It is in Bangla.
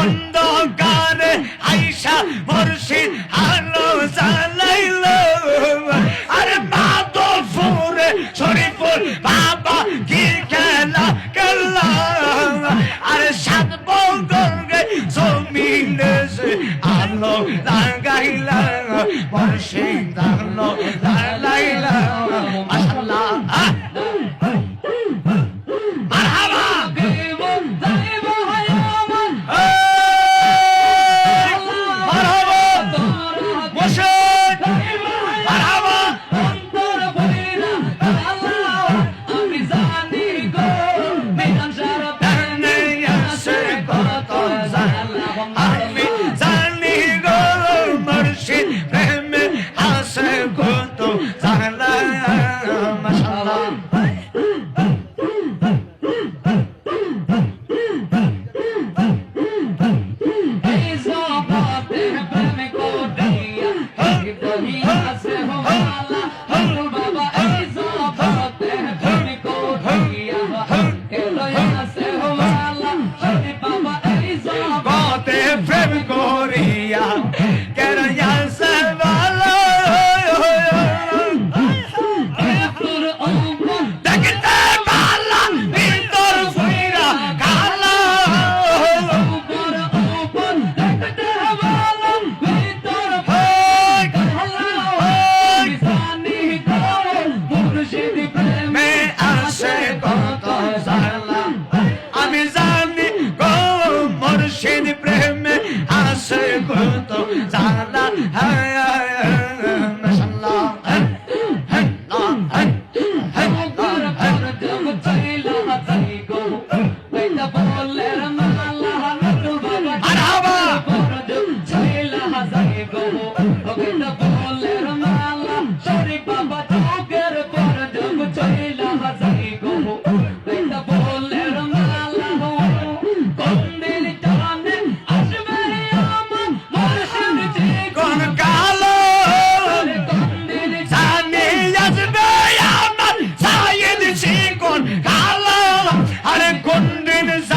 অন্ধকারে আইসা বর্ষি আলো জ্বালাইল। আরে বাদল ফুরে শরীফুল বাবা কি খেলা খেলা। আরে সাত বঙ্গে জমিনে সে আলো লাগাইল বর্ষি আলো লাগাইল। আল্লাহ আর হাবা! ছাইলা হাসাই গো ওকে তো বলে Buenos Aires.